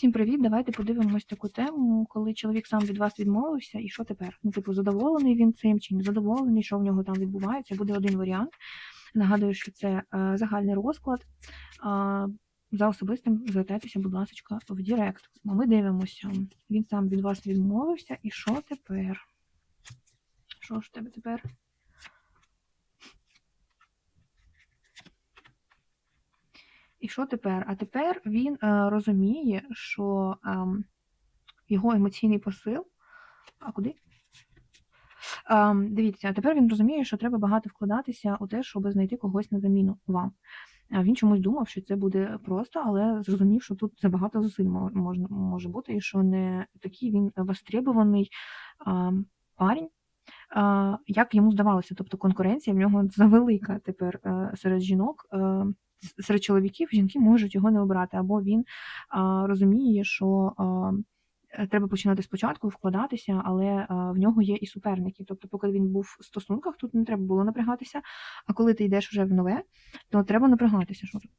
Всім привіт! Давайте подивимось таку тему, коли чоловік сам від вас відмовився, і що тепер? Ну, типу, задоволений він цим чи не задоволений, що в нього там відбувається. Буде один варіант. Нагадую, що це е, загальний розклад. За особистим звертайтеся, будь ласка, в Директ. А ми дивимося. Він сам від вас відмовився, і що тепер? Що ж тебе тепер? І що тепер? А тепер він е, розуміє, що е, його емоційний посил. А куди? Е, дивіться, а тепер він розуміє, що треба багато вкладатися у те, щоб знайти когось на заміну вам. Він чомусь думав, що це буде просто, але зрозумів, що тут забагато зусиль можна, може бути, і що не такий він востребований е, парень. Е, як йому здавалося, тобто конкуренція в нього завелика тепер е, серед жінок. Е, серед чоловіків жінки можуть його не обрати, або він а, розуміє, що а, треба починати спочатку вкладатися, але а, в нього є і суперники. Тобто, поки він був в стосунках, тут не треба було напрягатися. А коли ти йдеш вже в нове, то треба напрягатися. Що тут?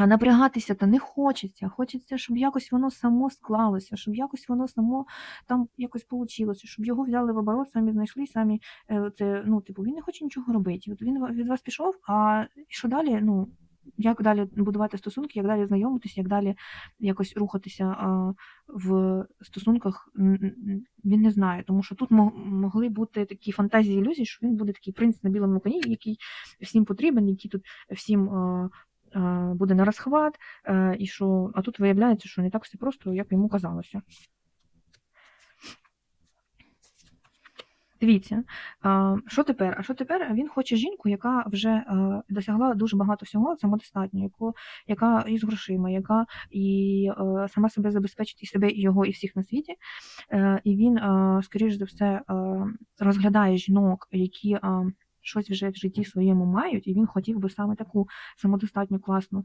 А напрягатися то не хочеться. Хочеться, щоб якось воно само склалося, щоб якось воно само там якось вийшло, щоб його взяли в оборот, самі знайшли, самі е, це, ну, типу, він не хоче нічого робити. От він від вас пішов, а що далі? Ну, як далі будувати стосунки, як далі знайомитися, як далі якось рухатися в стосунках, він не знає, тому що тут могли бути такі фантазії ілюзії, що він буде такий принц на білому коні, який всім потрібен, який тут всім. Буде на розхват, і що, а тут виявляється, що не так все просто, як йому казалося. Дивіться, що тепер? А що тепер? Він хоче жінку, яка вже досягла дуже багато всього, самодостатньо, яку, яка із грошима, яка і сама себе забезпечить і себе, і його, і всіх на світі. Е, і він, скоріш за все, розглядає жінок, які щось вже в житті своєму мають, і він хотів би саме таку самодостатньо класну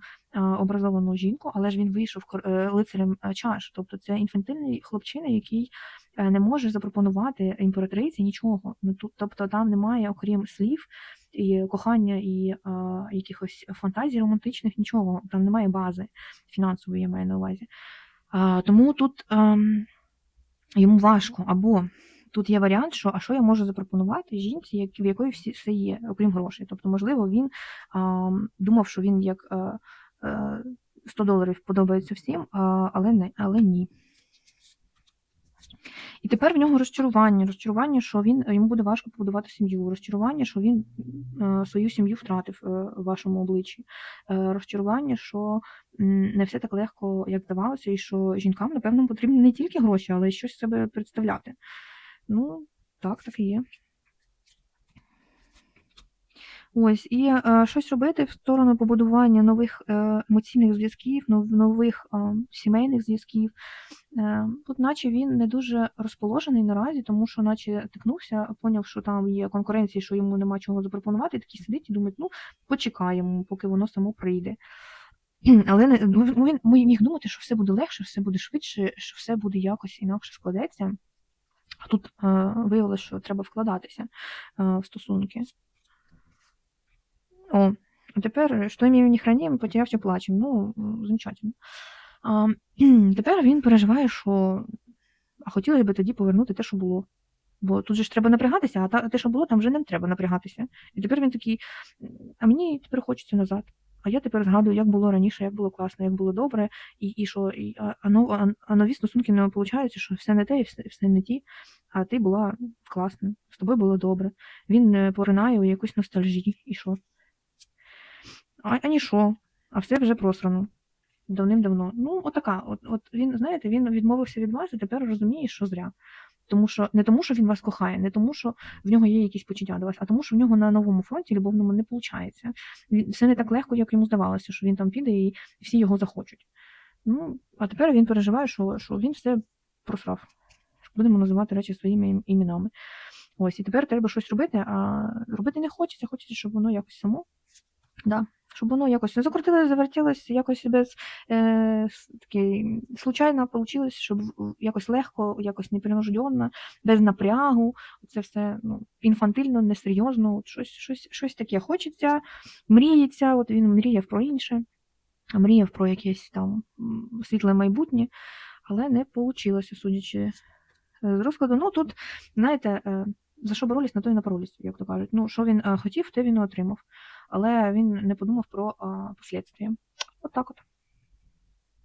образовану жінку, але ж він вийшов е, лицарем е, чаш. Тобто це інфантильний хлопчина, який е, не може запропонувати імператриці нічого. Ну тобто там немає, окрім слів і кохання і а, якихось фантазій романтичних, нічого. Там немає бази фінансової, я маю на увазі. А, Тому тут а, ем, йому важко або Тут є варіант, що а що я можу запропонувати жінці, як, в якої всі все є, окрім грошей. Тобто, можливо, він а, думав, що він як а, а, 100 доларів подобається всім, а, але не, але ні. І тепер в нього розчарування, розчарування, що він йому буде важко побудувати сім'ю, розчарування, що він е, свою сім'ю втратив е, в вашому обличчі, е, розчарування, що не все так легко, як здавалося, і що жінкам, напевно, потрібні не тільки гроші, але й щось себе представляти. Ну, так, так і є. Ось, і е, щось робити в сторону побудування нових е, емоційних зв'язків, нових е, сімейних зв'язків. Е, Тут, наче він не дуже розположений наразі, тому що, наче тикнувся, поняв, що там є конкуренція, що йому нема чого запропонувати, такий сидить і думає, ну, почекаємо, поки воно само прийде. Але не, ну, він міг думати, що все буде легше, все буде швидше, що все буде якось інакше складеться. А тут е, виявилося, що треба вкладатися е, в стосунки. О, а тепер, що имею не храним, потерявся плачем. Ну, замечательно. А, Тепер він переживає, що а хотілося б тоді повернути те, що було. Бо тут же ж треба напрягатися, а те, що було, там вже не треба напрягатися. І тепер він такий, а мені тепер хочеться назад. А я тепер згадую, як було раніше, як було класно, як було добре, і і що, і, а, а, а нові стосунки не виходить, що все не те і все, все не ті, а ти була класна, з тобою було добре. Він поринає у якусь ностальжію, і що? А, а ні що, а все вже просрано. Давним-давно. Ну, отака. От, от він, знаєте, він відмовився від вас і тепер розуміє, що зря. Тому що не тому, що він вас кохає, не тому, що в нього є якісь почуття до вас, а тому, що в нього на новому фронті любовному не виходить. Все не так легко, як йому здавалося, що він там піде і всі його захочуть. Ну, а тепер він переживає, що що він все просрав. Будемо називати речі своїми іменами. Ось, і тепер треба щось робити, а робити не хочеться, хочеться, щоб воно якось само. Да щоб воно якось не закрутилось, завертілось, якось без е, э, такі, случайно вийшло, щоб якось легко, якось непринужденно, без напрягу. Це все ну, інфантильно, несерйозно, от щось щось, щось таке хочеться, мріється, от він мріяв про інше, мріяв про якесь там світле майбутнє, але не вийшло, судячи з розкладу. Ну тут, знаєте, е, за що боролись, на то і напоролись, як то кажуть. Ну, що він е, хотів, те він отримав але він не подумав про а, последствия. От так от.